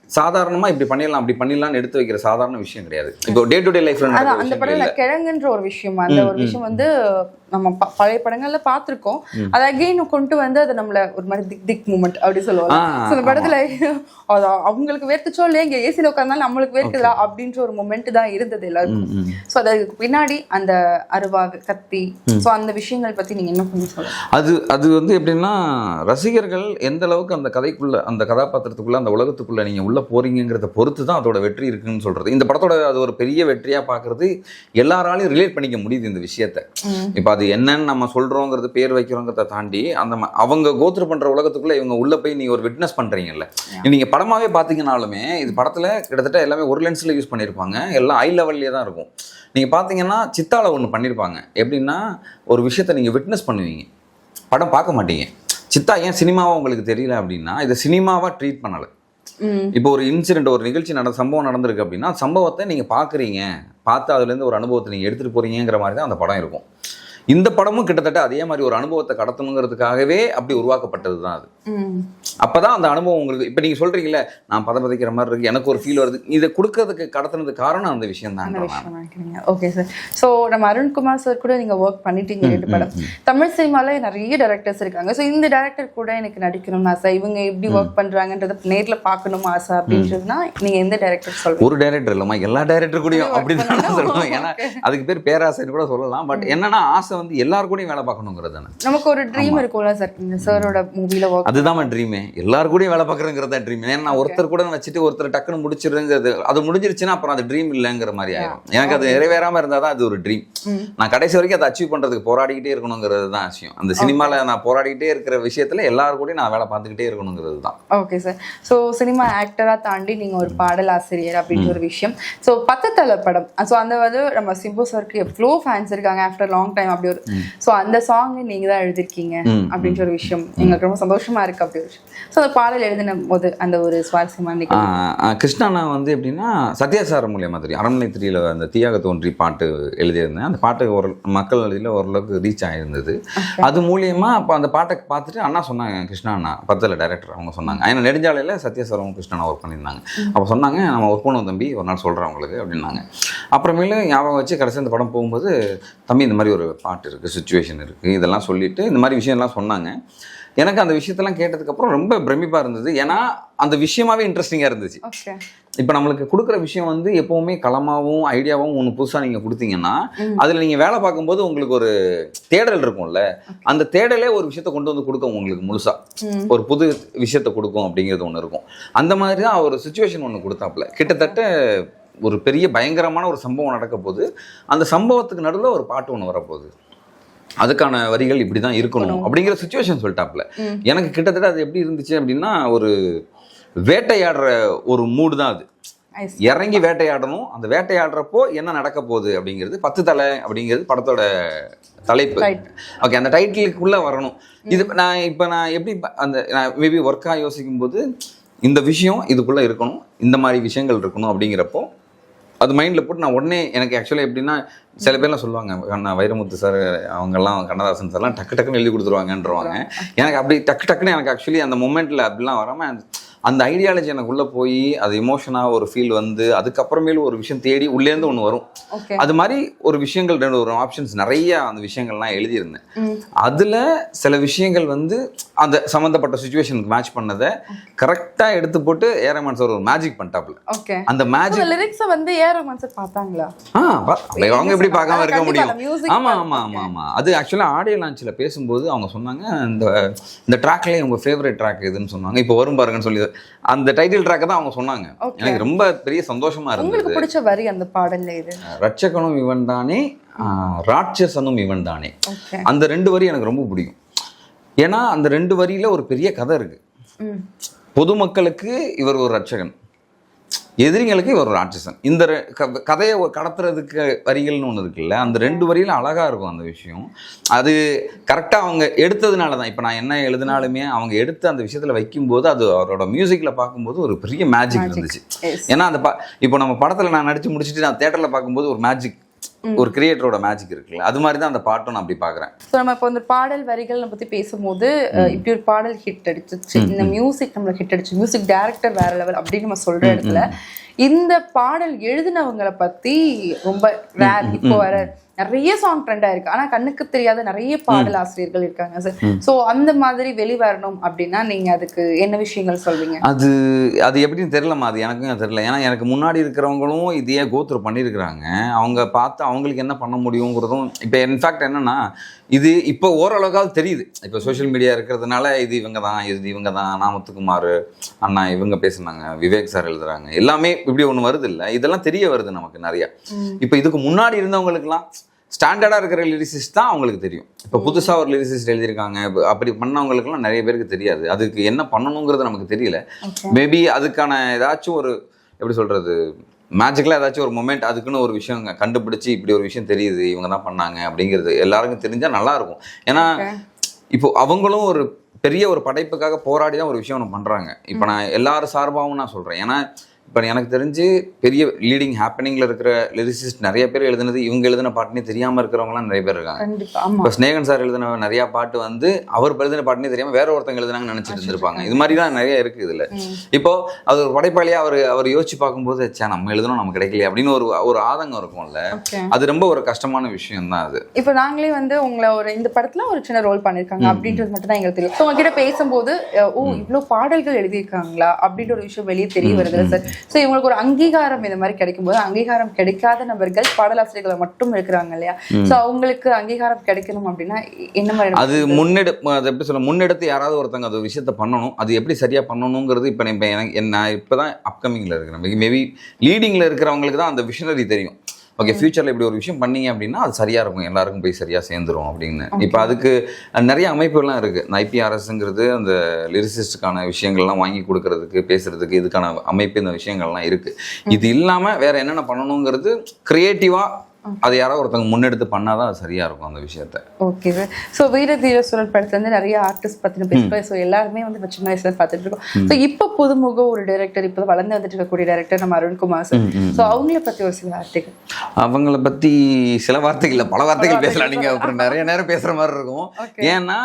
சாதாரணமாக இப்படி பண்ணிடலாம் அப்படி பண்ணிடலாம்னு எடுத்து வைக்கிற சாதாரண விஷயம் கிடையாது. இப்போ டே டு டே லைஃப்ல அந்த இல்லை கிழங்குன்ற ஒரு விஷயம் அந்த ஒரு விஷயம் வந்து நம்ம பழைய படங்கள்ல பார்த்திருக்கோம். அதை அகைன் கொண்டு வந்து அதை நம்மள ஒரு மாதிரி திக் திக் மூமெண்ட் அப்படி சொல்லுவாங்க. இந்த படத்துல (laughs) அவங்களுக்கு வேர்த்துச்சோ இல்லையா இங்க ஏசில உட்கார்ந்தாலும் நம்மளுக்கு வேர்க்குதா அப்படின்ற ஒரு மொமெண்ட் தான் இருந்தது எல்லாருக்கும். ஸோ அதுக்கு பின்னாடி அந்த அருவா கத்தி ஸோ அந்த விஷயங்கள் பத்தி நீங்க என்ன கொஞ்சம் சொல்லுங்க? அது அது வந்து எப்படின்னா ரசிகர்கள் எந்த அளவுக்கு அந்த கதைக்குள்ள அந்த கதாபாத்திரத்துக்குள்ள அந்த உலகத்துக்குள்ள நீங்க உள்ள போறீங்கிறத பொறுத்து தான் அதோட வெற்றி இருக்குன்னு சொல்றது. இந்த படத்தோட அது ஒரு பெரிய வெற்றியா பார்க்கிறது எல்லாராலையும் ரிலேட் பண்ணிக்க முடியுது இந்த விஷயத்த. இப்போ அது என்னன்னு நம்ம சொல்றோங்கிறது பேர் வைக்கிறோங்கிறத தாண்டி அந்த அவங்க கோத்ரு பண்ற உலகத்துக்குள்ள இவங்க உள்ள போய் நீங்க ஒரு விட்னஸ் பண்றீங்கல்ல. நீங்க படமாவே பாத்தீங்கன்னாலுமே இது படத்துல கிட்டத்தட்ட எல்லாமே ஒரு லென்ஸ்ல யூஸ் பண்ணியிருப்பாங்க எல்லாம் ஐ லெவல்லே தான் இருக்கும். நீங்க பாத்தீங்கன்னா சித்தால ஒன்று பண்ணியிருப்பாங்க எப்படின்னா ஒரு விஷயத்த நீங்க விட்னஸ் பண்ணுவீங்க. படம் பார்க்க மாட்டீங்க. சித்தா ஏன் சினிமாவா உங்களுக்கு தெரியல அப்படின்னா இதை சினிமாவா ட்ரீட் பண்ணல. இப்போ ஒரு இன்சிடென்ட் ஒரு நிகழ்ச்சி நட சம்பவம் நடந்திருக்கு அப்படின்னா சம்பவத்தை நீங்க பாக்குறீங்க. பார்த்து அதுல இருந்து ஒரு அனுபவத்தை நீங்க எடுத்துட்டு போறீங்கிற மாதிரி தான் அந்த படம் இருக்கும். இந்த படமும் கிட்டத்தட்ட அதே மாதிரி ஒரு அனுபவத்தை கடத்தணுங்கிறதுக்காகவே அப்படி உருவாக்கப்பட்டது தான் அது அப்பதான் அந்த அனுபவம் உங்களுக்கு இப்போ நீங்க சொல்றீங்களே நான் பத பதைக்கிற மாதிரி இருக்கு எனக்கு ஒரு ஃபீல் வருது. இதை கொடுக்கறதுக்கு கடத்துனதுக்கு காரணம் அந்த விஷயம் தான் ஓகே சார் ஸோ நம்ம அருண்குமார் சார் கூட நீங்க ஒர்க் பண்ணிட்டீங்க ரெண்டு படம். தமிழ் சினிமால நிறைய டேரக்டர்ஸ் இருக்காங்க. ஸோ இந்த டேரக்டர் கூட எனக்கு நடிக்கணும்னு ஆசை இவங்க எப்படி ஒர்க் பண்றாங்கன்றத நேர்ல பார்க்கணும் ஆசை அப்படின்றதுனா நீங்க எந்த டேரக்டர் சொல்றீங்க? ஒரு டைரக்டர் இல்லைம்மா எல்லா டைரக்டர் கூடயும் அப்படின்னு தான் சொல்லுவேன் ஏன்னா அதுக்கு பேர் பேராசைன்னு கூட சொல்லலாம். பட் என்னன்னா ஆசை வந்து எல்லார் கூடயும் வேலை பார்க்கணுங்கிறது நமக்கு ஒரு ட்ரீம் இருக்கும்ல சார் இந்த சாரோட மூவில ஒர்க் அதுதான் ட்ரீமே எல்லாரும் கூடயும் வேலை பார்க்குறங்கிறது தான் ட்ரீம் ஏன்னா நான் ஒருத்தர் கூட வச்சுட்டு ஒருத்தர் டக்குன்னு முடிச்சிருங்கிறது அது முடிஞ்சிருச்சுன்னா அப்புறம் அது ட்ரீம் இல்லைங்கிற மாதிரி ஆயிடும் எனக்கு அது நிறைவேறாம இருந்தால் தான் அது ஒரு ட்ரீம் நான் கடைசி வரைக்கும் அதை அச்சீவ் பண்றதுக்கு போராடிக்கிட்டே இருக்கணுங்கிறது தான் விஷயம். அந்த சினிமாவில் நான் போராடிக்கிட்டே இருக்கிற விஷயத்துல எல்லாரும் கூடயும் நான் வேலை பார்த்துக்கிட்டே இருக்கணுங்கிறது தான். ஓகே சார் ஸோ சினிமா ஆக்டரா தாண்டி நீங்க ஒரு பாடல் ஆசிரியர் அப்படின்ற ஒரு விஷயம். ஸோ பத்து தலை படம். ஸோ அந்த வந்து நம்ம சிம்பு சருக்கு எவ்வளோ ஃபேன்ஸ் இருக்காங்க ஆஃப்டர் லாங் டைம் அப்படி ஒரு ஸோ அந்த சாங் நீங்க தான் எழுதிருக்கீங்க ம், அப்படின்ற ஒரு விஷயம். எங்களுக்கு ரொம்ப சந்தோஷமா இருக்கு அப்படி ஒரு விஷயம். ஸோ அந்த பாடல் எழுதின போது அந்த ஒரு சுவாரஸ்யமான கிருஷ்ணாண்ணா வந்து எப்படின்னா சத்யாசார மூலியமா தெரியும் அரண்மனை திரியில் அந்த தீயாக தோன்றி பாட்டு எழுதியிருந்தேன். அந்த பாட்டு ஒரு மக்கள் வழியில் ஓரளவுக்கு ரீச் ஆயிருந்தது. அது மூலியமா அப்போ அந்த பாட்டை பார்த்துட்டு அண்ணா சொன்னாங்க கிருஷ்ணா அண்ணா பத்தில் டைரக்டர் அவங்க சொன்னாங்க. ஏன்னா நெடுஞ்சாலையில் சத்யாசாரம் கிருஷ்ணா ஒர்க் பண்ணியிருந்தாங்க. அப்போ சொன்னாங்க நம்ம ஒர்க் பண்ணுவோம் தம்பி ஒரு நாள் சொல்கிறேன் உங்களுக்கு அப்படின்னாங்க. அப்புறமேலு ஞாபகம் வச்சு கடைசி அந்த படம் போகும்போது தம்பி இந்த மாதிரி ஒரு பாட்டு இருக்குது சுச்சுவேஷன் இருக்குது இதெல்லாம் சொல்லிட்டு இந்த மாதிரி விஷயம்லாம் சொன்னாங்க. எனக்கு அந்த விஷயத்தெல்லாம் கேட்டதுக்கப்புறம் ரொம்ப பிரமிப்பாக இருந்தது. ஏன்னா அந்த விஷயமாவே இன்ட்ரெஸ்டிங்காக இருந்துச்சு. இப்போ நம்மளுக்கு கொடுக்குற விஷயம் வந்து எப்போவுமே களமாவும் ஐடியாவும் ஒன்று புதுசாக நீங்கள் கொடுத்தீங்கன்னா அதில் நீங்கள் வேலை பார்க்கும்போது உங்களுக்கு ஒரு தேடல் இருக்கும்ல. அந்த தேடலே ஒரு விஷயத்த கொண்டு வந்து கொடுக்கும் உங்களுக்கு முழுசாக ஒரு புது விஷயத்த கொடுக்கும் அப்படிங்கிறது ஒன்று இருக்கும். அந்த மாதிரி தான் ஒரு சுச்சுவேஷன் ஒன்று கொடுத்தாப்புல. கிட்டத்தட்ட ஒரு பெரிய பயங்கரமான ஒரு சம்பவம் நடக்க போகுது அந்த சம்பவத்துக்கு நடுவில் ஒரு பாட்டு ஒன்று வரப்போகுது. அதுக்கான வரிகள் இப்படி தான் இருக்கணும். அப்படிங்கிற சுச்சுவேஷன் சொல்லிட்டாப்புல. எனக்கு கிட்டத்தட்ட அது எப்படி இருந்துச்சு அப்படின்னா ஒரு வேட்டையாடுற ஒரு மூடு தான் அது. இறங்கி வேட்டையாடணும். அந்த வேட்டையாடுறப்போ என்ன நடக்க போகுது அப்படிங்கிறது பத்து தலை அப்படிங்கிறது படத்தோட தலைப்பு. ஓகே அந்த டைட்டிலுக்குள்ள வரணும். இது நான் இப்போ நான் எப்படி அந்த நான் மேபி ஒர்க்காக யோசிக்கும் போது இந்த விஷயம் இதுக்குள்ள இருக்கணும் இந்த மாதிரி விஷயங்கள் இருக்கணும் அப்படிங்கிறப்போ அது மைண்டில் போட்டு நான் உடனே எனக்கு ஆக்சுவலாக எப்படின்னா சில பேர்லாம் சொல்லுவாங்க அண்ணா வைரமுத்து சார் அவங்கெல்லாம் கண்ணதாசன் சார்லாம் டக்கு டக்குன்னு எழுதி கொடுத்துருவாங்கன்றவாங்க. எனக்கு அப்படி டக்கு டக்குன்னு எனக்கு ஆக்சுவலி அந்த மொமெண்ட்டில் அப்படிலாம் வராமல் அந்த ஐடியாலஜி எனக்குள்ளே போய் அது எமோஷனாக ஒரு ஃபீல் வந்து அதுக்கப்புறமேலும் ஒரு விஷயம் தேடி உள்ளேருந்து ஒன்று வரும். அது மாதிரி ஒரு விஷயங்கள் ரெண்டு ஒரு ஆப்ஷன்ஸ் நிறைய அந்த விஷயங்கள்லாம் எழுதியிருந்தேன். அதில் சில விஷயங்கள் வந்து அந்த சம்மந்தப்பட்ட சுச்சுவேஷனுக்கு மேட்ச் பண்ணதை கரெக்டாக எடுத்து போட்டு ஏரமான் சார் ஒரு மேஜிக் பண்ணிட்டாப்புல. ஓகே அந்த மேஜிக் லிரிக்ஸை வந்து ஏ ரஹ்மான் சார் பார்த்தாங்களா? ஆ அவங்க எப்படி பார்க்காம இருக்க முடியும். ஆமா ஆமா. ஆமா ஆமா. அது ஆக்சுவலாக ஆடியோ லான்ச்சில் பேசும்போது அவங்க சொன்னாங்க இந்த இந்த ட்ராக்லேயே உங்க ஃபேவரட் ட்ராக் எதுன்னு சொன்னாங்க. இப்போ வரும் பாருங்கன்னு சொல்லி அந்த டைட்டில் ட்ராக்கை தான் அவங்க சொன்னாங்க. எனக்கு ரொம்ப பெரிய சந்தோஷமா உங்களுக்கு இருந்தது பிடிச்ச வரி அந்த பாடல்ல இது ரட்சகனும் இவன் தானே ராட்சசனும் இவன் தானே. அந்த ரெண்டு வரி எனக்கு ரொம்ப பிடிக்கும். ஏன்னா அந்த ரெண்டு வரியில ஒரு பெரிய கதை இருக்கு. பொதுமக்களுக்கு இவர் ஒரு ரட்சகன். எதிரிங்களுக்கு இவர் ஒரு ராட்சசன் இந்த கதையை ஒரு கடத்துறதுக்கு வரிகள்னு ஒன்று இருக்குல்ல அந்த ரெண்டு வரியில அழகா இருக்கும் அந்த விஷயம். அது கரெக்டாக அவங்க எடுத்ததுனால தான். இப்போ நான் என்ன எழுதினாலுமே அவங்க எடுத்து அந்த விஷயத்துல வைக்கும்போது அது அவரோட மியூசிக்கில் பார்க்கும்போது ஒரு பெரிய மேஜிக் இருந்துச்சு. ஏன்னா அந்த ப இப்போ நம்ம படத்தில் நான் நடிச்சு முடிச்சுட்டு நான் தேட்டரில் பார்க்கும்போது ஒரு மேஜிக் ஒரு கிரியேட்டரோட மேஜிக் இருக்குல்ல அது மாதிரி தான் அந்த பாட்டும் நான் அப்படி பார்க்குறேன். ஸோ நம்ம இப்போ இந்த பாடல் வரிகள் பத்தி பேசும்போது இப்படி ஒரு பாடல் ஹிட் அடிச்சிச்சு. இந்த மியூசிக் நம்மள ஹிட் அடிச்சு. மியூசிக் டைரக்டர் வேற லெவல் அப்படின்னு நம்ம சொல்ற இடத்துல இந்த பாடல் எழுதினவங்களை பத்தி ரொம்ப ரேர் இப்போ வர நிறைய சாங் ட்ரெண்ட் ஆயிருக்கு. ஆனா கண்ணுக்கு தெரியாத நிறைய பாடல் ஆசிரியர்கள் இருக்காங்க சார். ஸோ அந்த மாதிரி வெளிவரணும் அப்படின்னா நீங்க அதுக்கு என்ன விஷயங்கள் சொல்வீங்க? அது அது எப்படின்னு தெரியலம்மா அது எனக்கும் தெரியல. ஏன்னா எனக்கு முன்னாடி இருக்கிறவங்களும் இதையே கோத்ரூ பண்ணியிருக்கிறாங்க அவங்க பார்த்து அவங்களுக்கு என்ன பண்ண முடியுங்கிறதும் இப்போ இன்ஃபேக்ட் என்னன்னா இது இப்போ ஓரளவுக்காவது தெரியுது. இப்போ சோஷியல் மீடியா இருக்கிறதுனால இது இவங்க தான் இது இவங்க தான் நாமத்துக்குமார் அண்ணா இவங்க பேசுனாங்க விவேக் சார் எழுதுறாங்க. எல்லாமே இப்படி ஒன்று வருது இல்லை. இதெல்லாம் தெரிய வருது நமக்கு நிறைய. இப்போ இதுக்கு முன்னாடி இருந்தவங்களுக்குலாம் ஸ்டாண்டர்டாக இருக்கிற லிரிசிஸ்ட் தான் அவங்களுக்கு தெரியும். இப்போ புதுசாக ஒரு லிரிசிஸ்ட் எழுதியிருக்காங்க. அப்படி பண்ணவங்களுக்குலாம் நிறைய பேருக்கு தெரியாது. அதுக்கு என்ன பண்ணணுங்கிறது நமக்கு தெரியல. மேபி அதுக்கான ஏதாச்சும் ஒரு எப்படி சொல்கிறது மேஜிக்கலாக ஏதாச்சும் ஒரு மொமெண்ட் அதுக்குன்னு ஒரு விஷயம் கண்டுபிடிச்சி இப்படி ஒரு விஷயம் தெரியுது இவங்க தான் பண்ணாங்க அப்படிங்கிறது எல்லாருக்கும் தெரிஞ்சால் நல்லா இருக்கும். ஏன்னா இப்போ அவங்களும் ஒரு பெரிய ஒரு படைப்புக்காக போராடி தான் ஒரு விஷயம் ஒன்று பண்ணுறாங்க இப்போ நான் எல்லாரும் சார்பாகவும் நான் சொல்கிறேன் ஏன்னா இப்போ எனக்கு தெரிஞ்சு பெரிய லீடிங் ஹேப்பனிங்கில் இருக்கிற லிரிசிஸ்ட் நிறைய பேர் எழுதுனது இவங்க எழுதின பாட்டுனே தெரியாமல் இருக்கிறவங்களாம் நிறைய பேர் இருக்காங்க. இப்போ ஸ்நேகன் சார் எழுதின நிறைய பாட்டு வந்து அவர் எழுதின பாட்டுனே தெரியாம வேற ஒருத்தங்க எழுதுனாங்கன்னு நினைச்சிட்டு இருந்திருப்பாங்க. இது மாதிரிலாம் நிறைய இருக்கு இதுல. இப்போ அது ஒரு படைப்பாளியா அவர் அவர் யோசிச்சு பார்க்கும்போது சே நம்ம எழுதணும் நமக்கு கிடைக்கலையே அப்படின்னு ஒரு ஒரு ஆதங்கம் இருக்கும்ல. அது ரொம்ப ஒரு கஷ்டமான விஷயம் தான் அது. இப்போ நாங்களே வந்து உங்களை ஒரு இந்த படத்துல ஒரு சின்ன ரோல் பண்ணிருக்காங்க அப்படின்றது மட்டும் தான் எங்களுக்கு தெரியும். ஸோ உங்ககிட்ட பேசும்போது ஓ இவ்வளவு பாடல்கள் எழுதியிருக்காங்களா? அப்படின்ற ஒரு விஷயம் வெளியே தெரிய வருது சார் ஸோ இவங்களுக்கு ஒரு அங்கீகாரம் இந்த மாதிரி கிடைக்கும் போது அங்கீகாரம் கிடைக்காத நபர்கள் பாடலாசிரியர்கள் மட்டும் இருக்கிறாங்க இல்லையா? ஸோ அவங்களுக்கு அங்கீகாரம் கிடைக்கணும் அப்படின்னா என்ன மாதிரி அது முன்னெடு அது எப்படி சொல்ல முன்னெடுத்து யாராவது ஒருத்தங்க அது விஷயத்த பண்ணணும். அது எப்படி சரியாக பண்ணணுங்கிறது இப்போ இப்போ எனக்கு என்ன- நான் இப்போ தான் அப்கமிங்கில் இருக்கிறேன் மேபி லீடிங்கில் இருக்கிறவங்களுக்கு தான் அந்த விஷனரி தெரியும். ஓகே ஃபியூச்சரில் இப்படி ஒரு விஷயம் பண்ணீங்க அப்படின்னா அது சரியாக இருக்கும். எல்லாருக்கும் போய் சரியாக சேர்ந்துரும் அப்படின்னு. இப்போ அதுக்கு நிறைய அமைப்புகள்லாம் இருக்குது இந்த ஐபிஆர்எஸ்ங்கிறது அந்த லிரிசிஸ்டுக்கான விஷயங்கள்லாம் வாங்கி கொடுக்கறதுக்கு பேசுறதுக்கு இதுக்கான அமைப்பு இந்த விஷயங்கள்லாம் இருக்குது இது இல்லாமல் வேற என்னென்ன பண்ணணுங்கிறது க்ரியேட்டிவாக அதை யாராவது ஒருத்தவங்க முன்னெடுத்து பண்ணாதான் அது சரியாக இருக்கும் அந்த விஷயத்த. ஓகே சார் ஸோ வீர தீர சுரல் படத்துல இருந்து நிறைய ஆர்டிஸ்ட் பத்தின பேசுகிறோம் ஸோ எல்லாருமே வந்து சின்ன வயசுல பார்த்துட்டு இருக்கோம். ஸோ இப்போ புதுமுக ஒரு டைரக்டர் இப்போ வளர்ந்து வந்துட்டு இருக்கக்கூடிய டைரக்டர் நம்ம அருண்குமார் சார் ஸோ அவங்கள பத்தி ஒரு சில வார்த்தைகள். அவங்கள பத்தி சில வார்த்தைகள் பல வார்த்தைகள் பேசலாம் நீங்க அப்புறம் நிறைய நேரம் பேசுற மாதிரி இருக்கும். ஏன்னா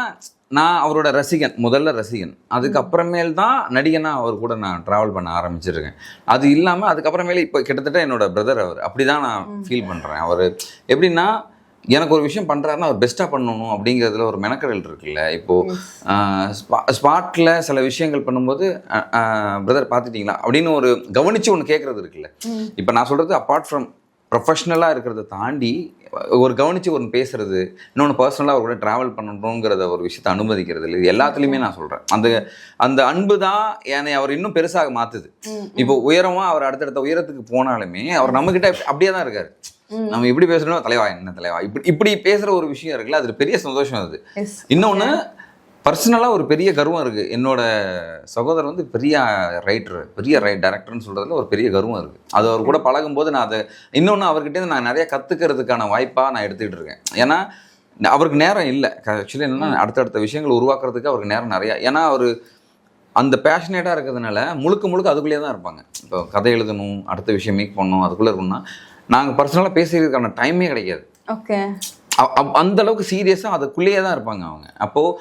நான் அவரோட ரசிகன் முதல்ல ரசிகன். அதுக்கப்புறமேல் தான் நடிகனா அவர் கூட நான் டிராவல் பண்ண ஆரம்பிச்சிருக்கேன். அது இல்லாம அதுக்கப்புறமேல இப்போ கிட்டத்தட்ட என்னோட பிரதர் அவர். அப்படிதான் நான் ஃபீல் பண்றேன். அவர் எப்படின்னா எனக்கு ஒரு விஷயம் பண்றாருன்னா அவர் பெஸ்ட்டாக பண்ணணும் அப்படிங்கிறதுல ஒரு மெனக்கடல் இருக்குல்ல. இப்போ ஸ்பாட்டில் சில விஷயங்கள் பண்ணும்போது பிரதர் பார்த்துட்டீங்களா? அப்படின்னு ஒரு கவனிச்சு ஒன்று கேட்கறது இருக்குல்ல. இப்போ நான் சொல்றது அப்பார்ட் ஃப்ரம் ப்ரொஃபஷ்னலாக இருக்கிறத தாண்டி ஒரு கவனிச்சு ஒன்று பேசுறது இன்னொன்று பர்சனலாக அவர் கூட ட்ராவல் பண்ணணுங்கிறத ஒரு விஷயத்தை அனுமதிக்கிறது இல்லை. இது எல்லாத்துலேயுமே நான் சொல்கிறேன் அந்த அந்த அன்பு தான் என்னை அவர் இன்னும் பெருசாக மாற்றுது இப்போ உயரமாக அவர் அடுத்தடுத்த உயரத்துக்கு போனாலுமே அவர் நம்மக்கிட்ட அப்படியே தான் இருக்காரு. நம்ம எப்படி பேசணும் தலைவா என்ன தலைவா? இப்படி இப்படி பேசுகிற ஒரு விஷயம் இருக்குல்ல அது பெரிய சந்தோஷம் அது. இன்னொன்று பர்சனலாக ஒரு பெரிய கர்வம் இருக்குது என்னோட சகோதரர் வந்து பெரிய ரைட்டர் பெரிய ரை டேரக்டர்னு சொல்கிறதுல ஒரு பெரிய கர்வம் இருக்குது அது அவர் கூட பழகும்போது நான் அதை இன்னொன்று அவர்கிட்ட நான் நிறைய கற்றுக்கிறதுக்கான வாய்ப்பாக நான் எடுத்துக்கிட்டு இருக்கேன். ஏன்னா அவருக்கு நேரம் இல்லை. ஆக்சுவலி என்னென்னா அடுத்தடுத்த விஷயங்கள் உருவாக்குறதுக்கு அவருக்கு நேரம் நிறையா. ஏன்னா அவர் அந்த பேஷனேட்டாக இருக்கிறதுனால முழுக்க முழுக்க அதுக்குள்ளேயே தான் இருப்பாங்க. இப்போ கதை எழுதணும் அடுத்த விஷயம் மேக் பண்ணணும் அதுக்குள்ளே இருக்கணும்னா நாங்கள் பர்சனலாக பேசுறதுக்கான டைமே கிடைக்காது. ஓகே அந்த அளவுக்கு சீரியஸாக அதுக்குள்ளேயே தான் இருப்பாங்க அவங்க. அப்போது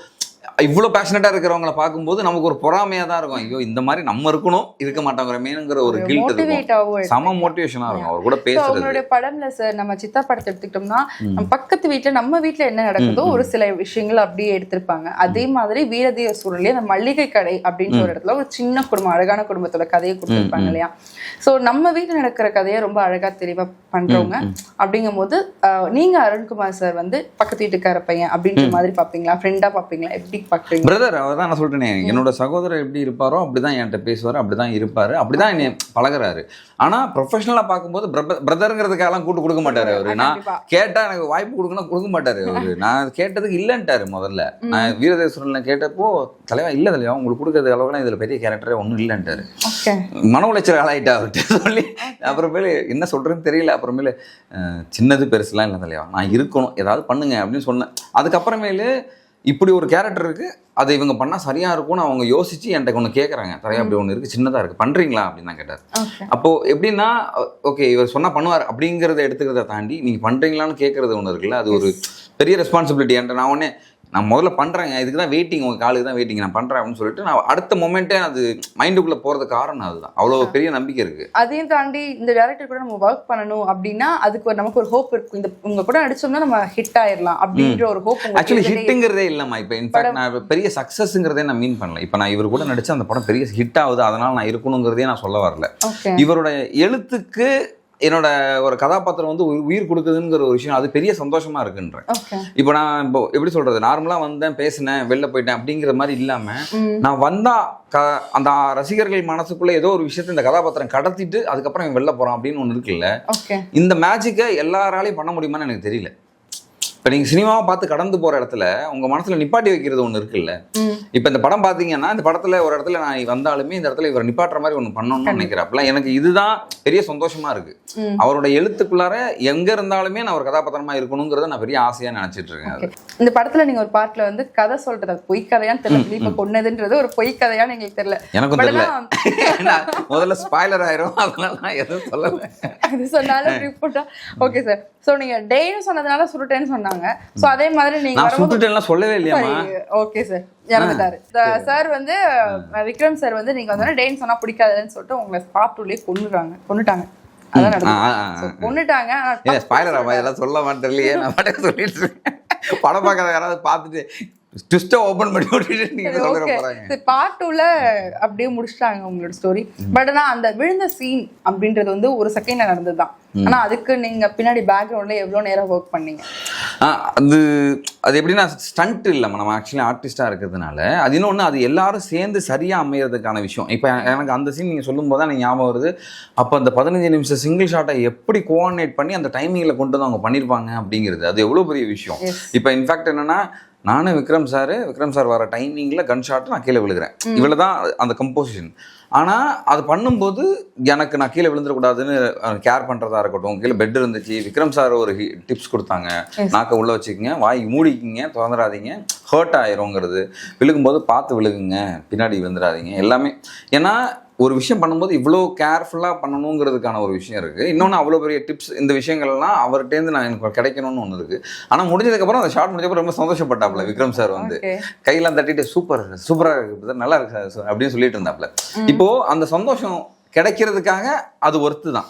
இவ்வளோ பேஷனட்டாக இருக்கிறவங்கள பார்க்கும்போது நமக்கு ஒரு பொறாமையாக தான் இருக்கும். ஐயோ இந்த மாதிரி நம்ம இருக்கணும் இருக்க மாட்டாங்கிறமேனுங்கிற ஒரு கில்ட் இருக்கும். செம மோட்டிவேஷனாக இருக்கும். அவர் கூட பேசுறது. அவங்களுடைய படம்ல சார் நம்ம சித்தா படத்தை எடுத்துக்கிட்டோம்னா நம்ம பக்கத்து வீட்ல நம்ம வீட்ல என்ன நடக்குதோ ஒரு சில விஷயங்கள் அப்படியே எடுத்திருப்பாங்க. அதே மாதிரி வீரதீர சூழலே அந்த மல்லிகை கடை அப்படின்ற ஒரு இடத்துல ஒரு சின்ன குடும்பம் அழகான குடும்பத்தோட கதையை கொடுத்திருப்பாங்க இல்லையா? சோ நம்ம வீட்ல நடக்கிற கதையை ரொம்ப அழகா தெளிவா பண்றவங்க அப்படிங்கும் போது ஆஹ், நீங்க அருண்குமார் சார் வந்து பக்கத்து வீட்டுக்கார பையன் அப்படின்ற மாதிரி பாப்பீங்களா ஃப்ரெண்டா பாப்பீங்களா எப்படி பாக்குறீங்க பிரதர் அவர் தான் நான் சொல்லிட்டேனே என்னோட சகோதரர் எப்படி இருப்பாரோ அப்படி தான் என்கிட்ட பேசுவார் அப்படி தான் இருப்பார் அப்படி தான் என்னை பழகுறாரு. ஆனால் ப்ரொஃபஷனலாக பார்க்கும்போது பிரதருங்கிறதுக்கெல்லாம் கூட்டு கொடுக்க மாட்டார் அவர். நான். கேட்டால் எனக்கு வாய்ப்பு கொடுக்கணும் கொடுக்க மாட்டார் அவர். (laughs) நான் கேட்டதுக்கு இல்லைன்ட்டாரு முதல்ல. நான் வீரதேஸ்வரனில் கேட்டப்போ தலைவா இல்லை தலைவா உங்களுக்கு கொடுக்கறது அளவுக்குலாம் இதில் பெரிய கேரக்டரே ஒன்றும் இல்லைன்ட்டாரு. மன உளைச்சல் ஆளாயிட்டா அவர்கிட்ட சொல்லி அப்புறமேலு என்ன சொல்றேன்னு தெரியல அப்புறமேலு சின்னது பெருசுலாம் இல்லை தலைவா. நான் இருக்கணும் ஏதாவது பண்ணுங்க அப்படின்னு சொன்னேன். அதுக்கப்புறமேலு இப்படி ஒரு கேரக்டர் இருக்கு. அதை இவங்க பண்ணா சரியா இருக்கும்னு அவங்க யோசிச்சு என்கிட்ட ஒன்று கேட்குறாங்க தலைவா அப்படி ஒன்று இருக்கு. சின்னதா இருக்கு. பண்றீங்களா? அப்படின்னு தான் கேட்டார். ஓகே அப்போ எப்படின்னா ஓகே இவர் சொன்னா பண்ணுவார். அப்படிங்கிறத எடுத்துக்கிறத தாண்டி நீங்க பண்றீங்களான்னு கேட்கறது ஒன்று இருக்குல்ல. அது ஒரு பெரிய ரெஸ்பான்சிபிலிட்டி என்கிட்ட நான் உடனே நான் முதல்ல பண்றேங்க. இதுக்கு தான் வெயிட்டிங் உங்க காலுக்கு தான் வெயிட்டிங் நான் பண்றேன் அப்படின்னு சொல்லிட்டு நான் அடுத்த மொமெண்ட்டே அது மைண்டுக்குள்ள போறது காரணம் அதுதான். அவ்வளோ பெரிய நம்பிக்கை இருக்கு. அதையும் தாண்டி இந்த டேரக்டர் கூட நம்ம ஒர்க் பண்ணணும் அப்படின்னா அதுக்கு ஒரு நமக்கு ஒரு ஹோப் இருக்கும். இந்த உங்க கூட நடிச்சோம்னா நம்ம ஹிட் ஆயிரலாம் அப்படின்ற ஒரு ஹோப் ஆக்சுவலி ஹிட்டுங்கிறதே இல்லைம்மா. இப்போ இன்ஃபேக்ட் நான் பெரிய சக்ஸஸ்ங்கிறதே நான் மீன் பண்ணல. இப்போ நான் இவர் கூட நடிச்ச அந்த படம் பெரிய ஹிட் ஆகுது. அதனால நான் இருக்கணுங்கிறதே நான் சொல்ல வரல. இவரோட எழுத்துக்கு என்னோட ஒரு கதாபாத்திரம் வந்து உயி- உயிர் கொடுக்குதுங்கிற ஒரு விஷயம் அது பெரிய சந்தோஷமா இருக்குன்றேன் இப்போ நான் இப்போ எப்படி சொல்றது? நார்மலா வந்தேன் பேசினேன் வெளில போயிட்டேன் அப்படிங்கிற மாதிரி இல்லாம நான் வந்தா அந்த ரசிகர்கள் மனசுக்குள்ள ஏதோ ஒரு விஷயத்தை இந்த கதாபாத்திரம் கடத்திட்டு அதுக்கப்புறம் வெளில போறான் அப்படின்னு ஒன்று இருக்குல்ல. இந்த மேஜிக்கை எல்லாராலையும் பண்ண முடியுமான்னு எனக்கு தெரியல. இப்போ நீங்கள் சினிமாவை பார்த்து கடந்து போகிற இடத்துல உங்கள் மனசில் நிப்பாட்டி வைக்கிறது ஒன்று இருக்குல்ல. இப்போ இந்த படம் பார்த்தீங்கன்னா இந்த படத்தில் ஒரு இடத்துல நான் வந்தாலுமே இந்த இடத்துல இவர் நிப்பாட்டுற மாதிரி ஒன்று பண்ணணும்னு நினைக்கிறேன் அப்பெல்லாம் எனக்கு இதுதான் பெரிய சந்தோஷமா இருக்கு. அவரோட எழுத்துக்குள்ளார எங்கே இருந்தாலுமே நான் ஒரு கதாபாத்திரமா இருக்கணுங்கிறத நான் பெரிய ஆசையாக நினச்சிட்டு இருக்கேன் இந்த படத்துல நீங்க ஒரு பாட்டுல வந்து கதை சொல்றது அது பொய் கதையான்னு தெரியல. இப்ப கொன்னதுன்றது ஒரு பொய் கதையான்னு எங்களுக்கு தெரியல. எனக்கும் தெரியல. முதல்ல ஸ்பாய்லர் ஆயிரும். அதனால நான் எதுவும் சொல்லலை. அது சொன்னாலும் ஓகே சார் சோ நீங்க டேன்னு சொன்னதுனால சுருட்டேன்னு சொன்னாங்க சோ அதே மாதிரி நீங்க சுட்டுட்டேன்லாம் சொல்லவே இல்லையாம்மா. ஓகே சார் இறந்துட்டாரு. சார். வந்து விக்ரம் சார் வந்து நீங்க வந்து டேன்னு சொன்னா பிடிக்காதுன்னு சொல்லிட்டு உங்களை ஸ்பாட் டூலயே கொன்னுறாங்க கொன்னுட்டாங்க. அதான் ஆ, நடந்தது. ஆ, ஆ, So, ஆ. கொன்னுட்டாங்க. ஆனா ஏன் ஸ்பாய்லர் இதெல்லாம் சொல்ல மாட்டேன் இல்லையே. நான் பாட்டுக்கு சொல்லிட்டு இருக்கேன். படம் பார்க்காத யாராவது பார்த்துட்டு ட்விஸ்ட்டை ஓப்பன் பண்ணி விட்டுட்டு நீங்க சொல்ல ஓகே பார்ட் டூல அப்படியே முடிச்சிட்டாங்க உங்களோட ஸ்டோரி பட் ஆனா அந்த விழுந்த சீன் அப்படின்றது வந்து ஒரு செகண்ட்ல நடந்ததுதான். ஆனா அதுக்கு நீங்க பின்னாடி பேக்ரவுண்ட்ல எவ்வளவு நேரம் ஒர்க் பண்ணீங்க? அது அது எப்படின்னா ஸ்டண்ட் இல்லைம்மா. நம்ம ஆக்சுவலி ஆர்டிஸ்டாக இருக்கிறதுனால அது இன்னொன்று அது எல்லாரும் சேர்ந்து சரியாக அமையறதுக்கான விஷயம். இப்போ எனக்கு அந்த சீன் நீங்கள் சொல்லும்போது தான் எனக்கு ஞாபகம் வருது. அப்போ அந்த பதினஞ்சு நிமிஷம் சிங்கிள் ஷாட்டை எப்படி கோஆர்டினேட் பண்ணி அந்த டைமிங்கில் கொண்டு வந்து அவங்க பண்ணியிருப்பாங்க அப்படிங்கிறது. அது எவ்வளோ பெரிய விஷயம். இப்போ இன்ஃபேக்ட் என்னன்னா நானும் விக்ரம் சார் விக்ரம் சார் வர டைமிங்கில் கன் ஷாட் நான் கீழே விழுகிறேன். இவ்வளோ தான் அந்த கம்போசிஷன் ஆனால் அது பண்ணும்போது எனக்கு நான் கீழே விழுந்துடக்கூடாதுன்னு கேர் பண்ணுறதா இருக்கட்டும். கீழே பெட் இருந்துச்சு. விக்ரம் சார் ஒரு டிப்ஸ் கொடுத்தாங்க. நாக்கை உள்ளே வச்சுக்கோங்க. வாய் மூடிக்கிங்க திறந்துடாதீங்க ஹர்ட் ஆயிருங்கிறது. விழுகும்போது பார்த்து விழுகுங்க. பின்னாடி விழுந்துடாதீங்க. எல்லாமே. ஏன்னா ஒரு விஷயம் பண்ணும்போது இவ்வளோ கேர்ஃபுல்லாக பண்ணணுங்கிறதுக்கான ஒரு விஷயம் இருக்குது இன்னொன்று அவ்வளோ பெரிய டிப்ஸ் இந்த விஷயங்கள்லாம் அவர்கிட்டேருந்து நான் எனக்கு கிடைக்கணும்னு ஒன்று இருக்குது ஆனால் முடிஞ்சதுக்கப்புறம் அந்த ஷார்ட் முடிஞ்சப்பறம் ரொம்ப சந்தோஷப்பட்டாப்புல விக்ரம் சார் வந்து. கையெல்லாம் தட்டிட்டு சூப்பர் சூப்பராக இருக்கு brother, நல்லா இருக்கு அப்படின்னு சொல்லிட்டு இருந்தாப்புல இப்போ அந்த சந்தோஷம் கிடைக்கிறதுக்காக அது ஒர்த்து தான்.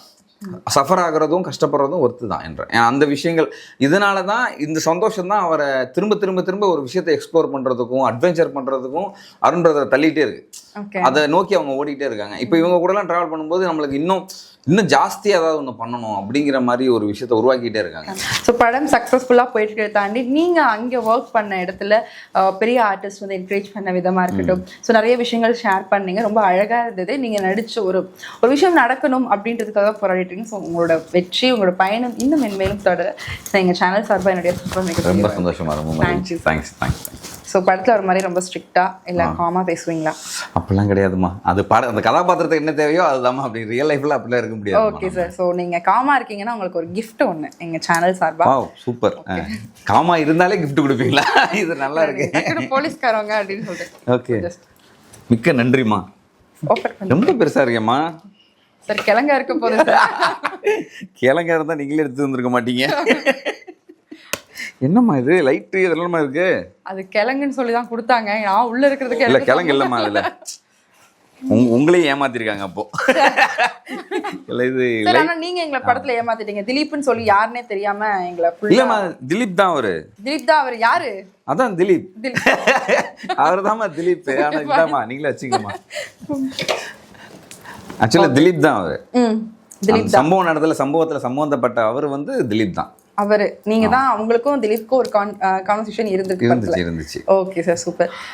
சஃபர் ஆகுறதும் கஷ்டப்படுறதும் ஒர்த்து தான் என்ற அந்த விஷயங்கள் இதனால தான் இந்த சந்தோஷம் தான் அவரை திரும்ப திரும்ப திரும்ப ஒரு விஷயத்தை எக்ஸ்ப்ளோர் பண்ணுறதுக்கும் அட்வென்ச்சர் பண்ணுறதுக்கும் அருண் பிரதர் தள்ளிட்டே இருக்கு. ஓகே அதை நோக்கி அவங்க ஓடிட்டே இருக்காங்க. இப்போ இவங்க கூடலாம் ட்ராவல் பண்ணும்போது நம்மளுக்கு இன்னும் இன்னும் ஜாஸ்தி ஏதாவது ஒன்று பண்ணணும் அப்படிங்கிற மாதிரி ஒரு விஷயத்தை உருவாக்கிட்டே இருக்காங்க. ஸோ படம் சக்ஸஸ்ஃபுல்லாக போயிட்டு இருக்கிறத தாண்டி நீங்கள் அங்கே ஒர்க் பண்ண இடத்துல பெரிய ஆர்டிஸ்ட் வந்து என்கரேஜ் பண்ண விதமாக இருக்கட்டும். ஸோ நிறைய விஷயங்கள் ஷேர் பண்ணீங்க. ரொம்ப அழகாக இருந்தது. நீங்கள் நடிச்ச ஒரு ஒரு விஷயம் நடக்கணும் அப்படின்றதுக்காக போராடிட்டீங்க ஸோ உங்களோட வெற்றி உங்களோட பயணம் இன்னும் மென்மேலும் தொடர. எங்கள் சேனல் சார்பாக என்னுடைய ரொம்ப மிக சந்தோஷமா ரொம்ப Thank you. Thanks thanks so படத்தில் ஒரு மாதிரி ரொம்ப ஸ்ட்ரிக்டாக இல்லை காமாக பேசுவீங்களா? அப்படிலாம் கிடையாதுமா அது பட அந்த கதாபாத்திரத்துக்கு என்ன தேவையோ அதுதாம்மா. அப்படி ரியல் லைஃப்ல அப்படிலாம் இருக்க முடியாது ஓகே சார் ஸோ நீங்கள் காமாக இருக்கீங்கன்னா உங்களுக்கு ஒரு gift ஒன்று எங்கள் சேனல் சார்பாக சூப்பர் காமா இருந்தாலே gift கொடுப்பீங்களா? (laughs) இது நல்லா இருக்கு. போலீஸ்காரவங்க அப்படின்னு சொல்லிட்டு ஓகே. மிக்க நன்றிம்மா. ரொம்ப பெருசா இருக்கேம்மா. சார் கிழங்க இருக்க சார். (laughs) கிழங்க இருந்தா நீங்களே எடுத்து வந்திருக்க மாட்டீங்க. என்னம்மா இது? லைட்டு இதெல்லாம் இருக்கு அது கிழங்குன்னு சொல்லி தான் கொடுத்தாங்க. நான் உள்ள இருக்கிறதுக்கு இல்ல கிழங்கு இல்லம்மா அதுல. உங்க- உங்களையும் ஏமாத்திருக்காங்க அப்போ. இல்ல இது நீங்க எங்களை படத்துல ஏமாத்திட்டீங்க. திலீப்னு சொல்லி யாருன்னே தெரியாம எங்களை இல்லம்மா திலீப் தான் அவரு. திலீப் தான் அவர். யாரு? அதான் திலீப். அவர் தாம்மா திலீப். ஆனா (laughs) இதாம்மா. நீங்களே வச்சுக்கோமா (laughs) ஆக்சுவலா திலீப் தான் அவர். சம்பவம் நடந்ததுல சம்பவத்துல சம்பந்தப்பட்ட அவர் வந்து திலீப் தான். அவரு. நீங்க தான் அவங்களுக்கும் திலீப்க்கும் ஒரு கான்வர்சேஷன் இருந்துச்சு இருந்துச்சு. Okay sir super